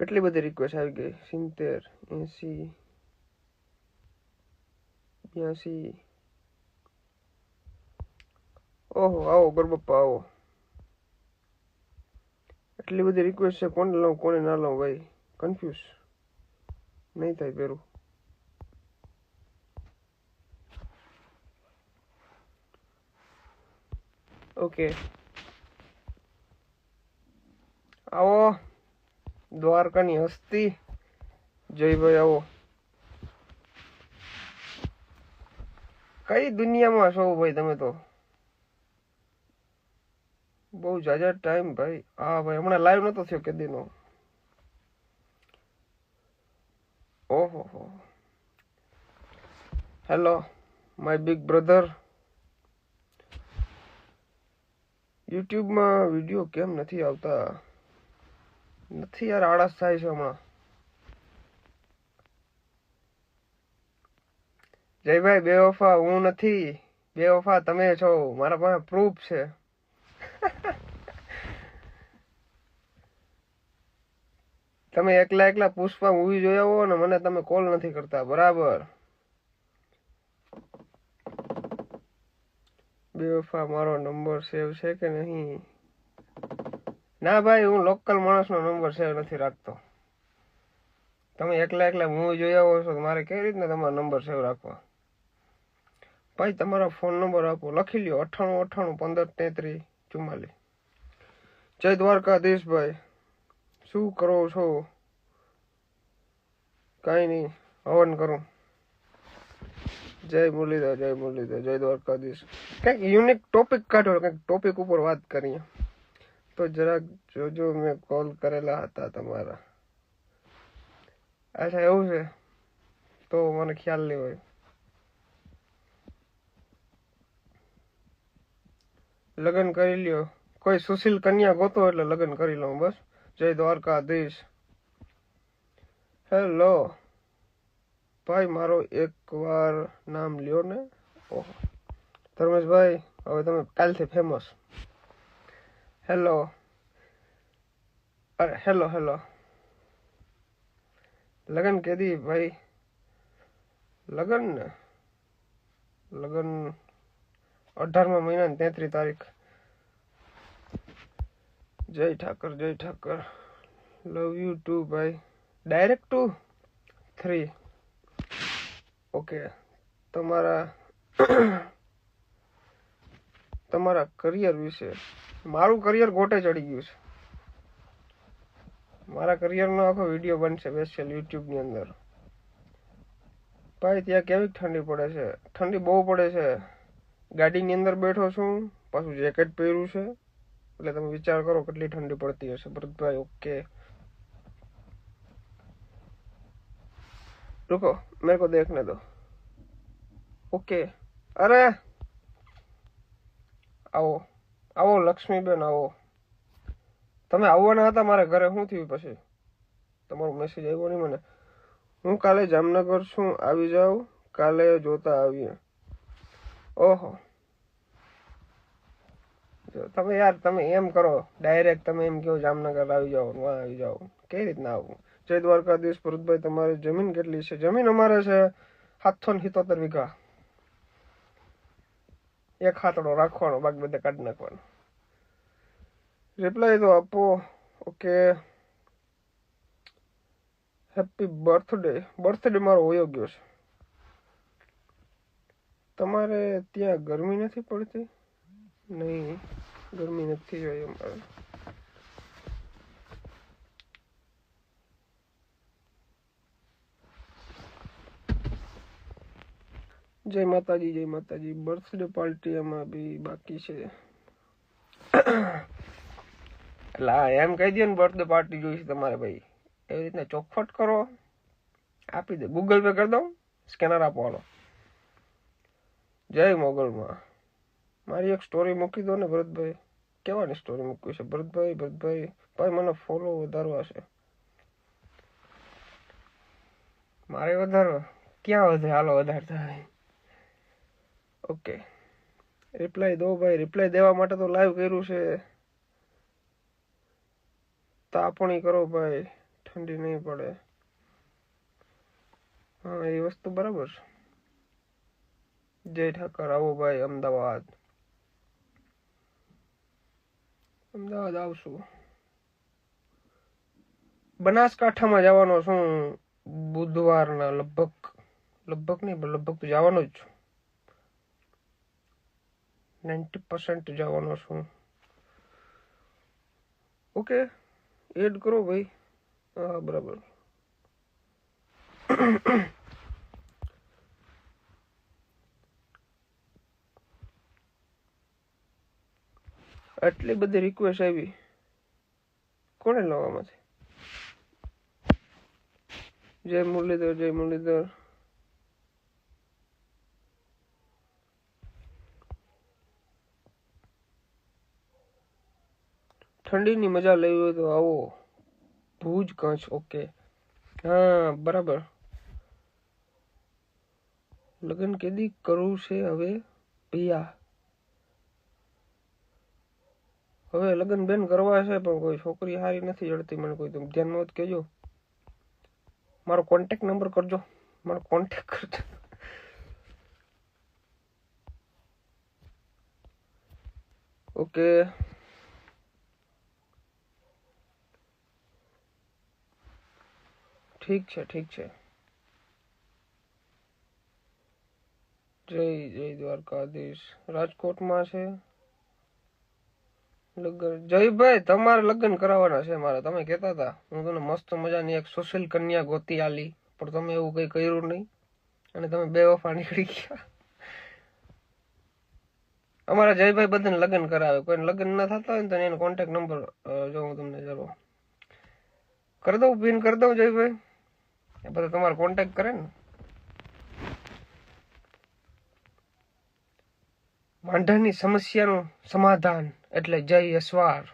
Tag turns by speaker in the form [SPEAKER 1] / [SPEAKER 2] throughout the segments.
[SPEAKER 1] કેટલી બધી રિક્વેસ્ટ આવી ગઈ? સિત્તેર, એંસી, બ્યાસી. ઓહો, આવો ગરબપ્પા આવો. એટલી બધી રિક્વેસ્ટ છે, કોને લઉં કોને ના લઉં ભાઈ? કન્ફ્યુઝ નહીં થાય પેરું ઓકે આવો. દ્વારકાની હસ્તી. જયભાઈ આવો. કઈ દુનિયામાં છો ભાઈ તમે તો? બહુ જાજા ટાઈમ ભાઈ. હા ભાઈ, હમણાં લાઈવ નતો થયો કે દીનો? ઓહો હો. હેલો માય બિગ બ્રધર યુટ્યુબમાં વીડિયો કેમ નથી આવતા? નથી યાર, આળસ થાય છે હમણાં. જયભાઈ બેવફા હું નથી. બેવફા તમે છો. મારા પાસે પ્રૂફ છે. તમે એકલા એકલા પુષ્પા મૂવી જોયા હો ને, મને તમે કોલ નથી કરતા. બરાબર. બેવફા મારો નંબર સેવ છે કે નહીં? ના ભાઈ, હું લોકલ માણસનો નંબર સેવ નથી રાખતો. તમે એકલા એકલા મૂવી જોયા આવો છો, તો મારે કેવી રીતના તમારો નંબર સેવ રાખવા? ભાઈ, તમારા ફોન નંબર આપો. લખી લ્યો, અઠ્ઠાણું અઠ્ઠાણું, પંદર તેત્રીસ ચુમ્માલીસ. જય દ્વારકાધીશભાઈ શું કરો છો? કાંઈ નહીં, હવન કરું. જય મુરલીધર જય મુરલીધર, જય દ્વારકાધીશ. કંઈક યુનિક ટોપિક કાઢો, કંઈક ટોપિક ઉપર વાત કરીએ. તો જરાક જોજો, મેં કોલ કરેલા હતા તમારા. અચ્છા, એવું છે. તો મને ખ્યાલ નહીં હોય. લગ્ન કરી લ્યો. કોઈ સુશીલ કન્યા ગોતો એટલે લગ્ન કરી લઉં, બસ. જય દ્વારકાધીશ. હેલો ભાઈ, મારો એક વાર નામ લ્યો ને. ઓહો. ધર્મેશભાઈ, હવે તમે કાલથી ફેમસ હેલો અરે હેલો હેલો લગન કેદી ભાઈ? લગન ને? લગન અઢારમા મહિના તેત્રીસ તારીખ. જય ઠાકર જય ઠાકર. લવ યુ ટુ ભાઈ. ડાયરેક્ટ ટુ થ્રી ઓકે તમારા તમારા કરિયર વિશે મારું કરિયર ગોટે ચડી ગયું છે મારા કરિયરનો આખો વિડીયો બનશે સ્પેશિયલ યુટ્યુબની અંદર ભાઈ ત્યાં કેવી ઠંડી પડે છે ઠંડી બહુ પડે છે ગાડીની અંદર બેઠો છું પાછું જેકેટ પહેર્યું છે એટલે તમે વિચાર કરો કેટલી ઠંડી પડતી હશે ભરતભાઈ ઓકે रुको मेरे को देखने दो ઓકે અરે આવો આવો, લક્ષ્મીબેન, આવો. તમે આવવાના હતા મારા ઘરે, શું થયું પછી? તમારો મેસેજ આવ્યો નહીં મને. હું કાલે જામનગર છું, આવી જાઉં કાલે જોતા આવીએ. ઓહો. તમે યાર, તમે એમ કરો ડાયરેક્ટ તમે એમ કહો, જામનગર આવી જાઓ વાં આવી જાઓ કઈ રીતના આવું? જય દ્વારકાધીશ, ભરતભાઈ, તમારી જમીન કેટલી છે? જમીન અમારે છે સાતસો ને સિત્તોતેર વીઘા. એક હાથડો રાખવાનો બાકી બધા કાઢી નાખવાનો. રિપ્લાય તો આપો, ઓકે. હેપી બર્થડે બર્થડે મારો હોયો ગયો છે. તમારે ત્યાં ગરમી નથી પડતી? નહીં, ગરમી નથી જોઈ અમારે. જય માતાજી જય માતાજી. બર્થડે પાર્ટી એમાં બી બાકી છે. એટલે એમ કહી દે ને બર્થડે પાર્ટી જોઈશે તમારે ભાઈ. એવી રીતના ચોખવટ કરો. આપી દે. ગૂગલ પે કરી દઉં. સ્કેનર આપો જય મોગલમાં. મારી એક સ્ટોરી મૂકી દો ને ભરતભાઈ. કેવાની સ્ટોરી મૂકી છે? ભરતભાઈ ભરતભાઈ. ભાઈ, મને ફોલો વધારવા છે. મારે વધારો ક્યાં વધે હાલો, વધારતા. હોય ઓકે રિપ્લાય દો ભાઈ રિપ્લાય દેવા માટે તો લાઈવ કર્યું છે. તાપણી કરો ભાઈ, ઠંડી નહીં પડે. હા, એ વસ્તુ બરાબર જય ઠાકર, આવો ભાઈ, અમદાવાદ. અમદાવાદ આવશું. બનાસકાંઠામાં જવાનો છું બુધવારના લગભગ. લગભગ નહીં લગભગ તો જવાનો જ છું. નાઇન્ટી પર્સન્ટ જવાનો છું. ઓકે, એડ કરો ભાઈ. હા, બરાબર. આટલી બધી રિક્વેસ્ટ આવી. કોને લાવવામાંથી? જય મુરલીધર જય મુરલીધર. ઠંડીની મજા લેવી હોય તો આવો. ભુજ કચ્છ ઓકે હા, બરાબર. લગ્ન કેદી કરવું છે હવે? ભૈયા હવે લગ્ન બેન કરવા છે, પણ કોઈ છોકરી સારી નથી જડતી મને કોઈ તમે ધ્યાનમાં જ કહેજો મારો કોન્ટેક નંબર કરજો. મારો કોન્ટેક કરજો. ઓકે ઠીક છે ઠીક છે. જય જય દ્વારકાધીશ. રાજકોટમાં છે. લગ્ન જયભાઈ તમારે લગ્ન કરાવવાના છે મારે. તમે કહેતા હતા, હું તમને મસ્ત મજાની એક સોશિયલ કન્યા ગોતી આલી, પણ તમે એવું કઈ કર્યું નહીં. અને તમે બે વફા નીકળી ગયા. અમારા જયભાઈ બધાને લગ્ન કરાવે. કોઈને લગ્ન ના થતા હોય તો એનો કોન્ટેક્ટ નંબર જો હું તમને ચલો કરી દઉં, પિન કરી દઉં જયભાઈ એ બધા તમારો કોન્ટેક્ટ કરે ને વાંઢાની સમસ્યાનું સમાધાન એટલે જય યશવાર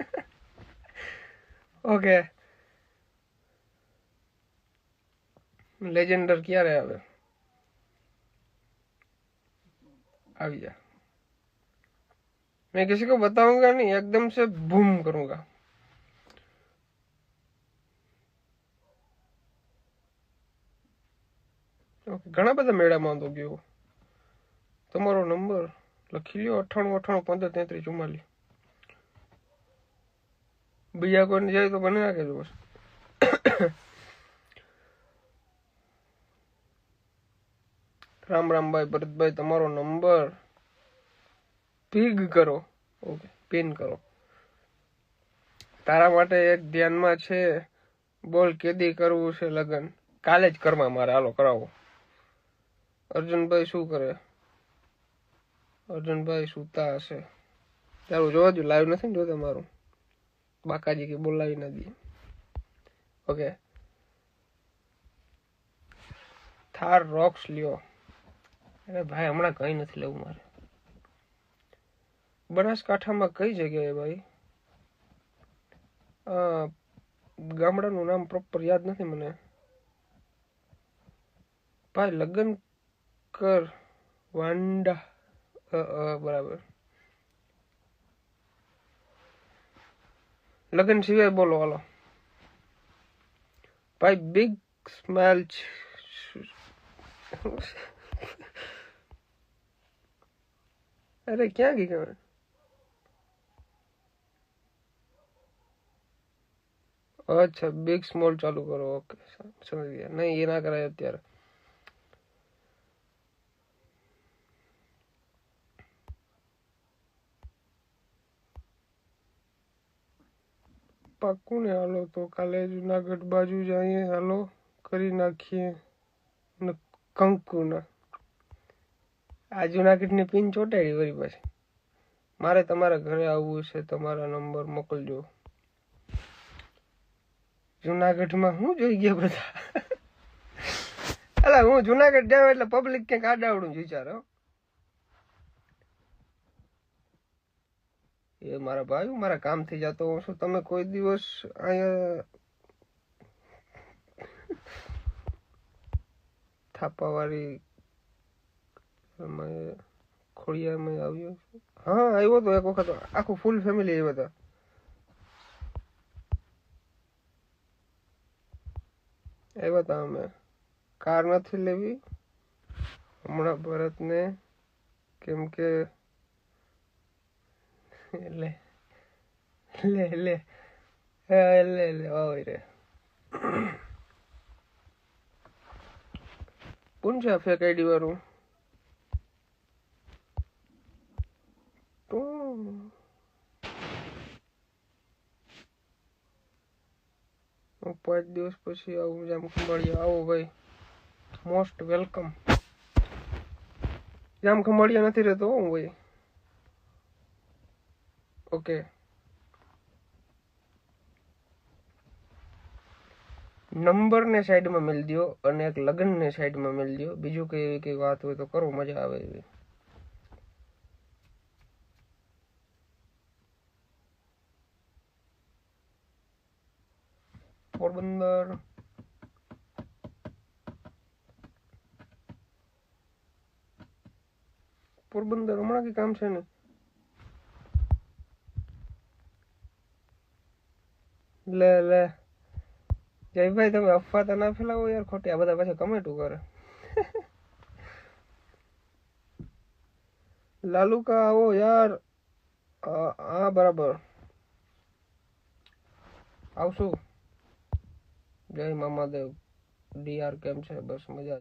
[SPEAKER 1] ઓકે લેજેન્ડર ક્યારે આવે આવી જા मैं किसी को बताऊंगा नहीं एकदम से बूम करूंगा ઘણા બધા મેળામાં તો ગયો. તમારો નંબર લખી લ્યો અઠ્ઠાણું અઠ્ઠાણું પંદર, તેત્રીસ, ચુમ્માલીસ. બીજા કોઈને જાય તો બને નાખે બસ. રામ રામભાઈ ભરતભાઈ તમારો નંબર પીગ કરો. ઓકે, પિન કરો. તારા માટે એક ધ્યાનમાં છે, બોલ કેદી કરવું છે લગ્ન? કાલે જ કરવા મારે, હાલો, કરાવો. અર્જુનભાઈ શું કરે? અર્જુનભાઈ સુતા હશે. તારું જોવા જો લાઈવ નથી ને જોતા મારું? બાકાજી કે બોલાવી ના દે. ઓકે. થાર રોક્સ લ્યો. અરે ભાઈ, હમણાં કઈ નથી લેવું મારે. બનાસકાંઠામાં કઈ જગ્યાએ ભાઈ? ગામડાનું નામ પ્રોપર યાદ નથી મને. ભાઈ, લગ્ન કર વાંડા બરાબર લગ્ન સિવાય બોલો હાલો ભાઈ બિગ સ્માઇલ અરે ક્યાં ગઈ ખબર અચ્છા બિગ સ્મોલ ચાલુ કરો ઓકે સમજી ગયા નહીં એ ના કરાય અત્યારે પાક્કું ને હાલો, તો કાલે જુનાગઢ બાજુ જઈએ, હાલો, કરી નાખીએ કંકુના. આ જુનાગઢની પિન ચોટાડી વળી પાછી. મારે તમારા ઘરે આવવું છે, તમારા નંબર મોકલજો. જુનાગઢમાં હું જોઈ ગયા બધા? એટલે હું જુનાગઢ જાઉં એટલે પબ્લિક ક્યાંક આડાવડું જ વિચારો એ મારા ભાઈ, હું મારા કામથી જતો હોઉં છું. તમે કોઈ દિવસ અહીંયા થાપાવાળી ખોડિયામાં આવ્યો હા, આવ્યો તો એક વખત. આખું ફૂલ ફેમિલી આવ્યા હતા. એવા તા અમે. કાર નથી લેવી. હમણાં ભરતને કેમ કે લે લે લે લે લે હોય રે કોણ છે આ ફેક આઈડી વાળું પાંચ દિવસ પછી આવું જામ ખંભાળિયા આવો ભાઈ મોસ્ટ વેલકમ જામ ખંભાળિયા નથી રહેતો હું ભાઈ ઓકે નંબરને સાઈડમાં મેળ દો અને એક લગ્નને સાઈડમાં મેળ દો બીજું કઈ એવી કઈ વાત હોય તો કરો, મજા આવે એવી. પોરબંદર. પોરબંદર હમણાં કઈ કામ છે ને? લે લે. જયભાઈ, તમે અફવા તો ના ફેલાવો યાર, ખોટી. આ બધા પાછા કમેટું કરે. લાલુકા, આવો યાર. હા, બરાબર. આવશું. જય મામાદેવ. ડીઆર કેમ છે? બસ મજા.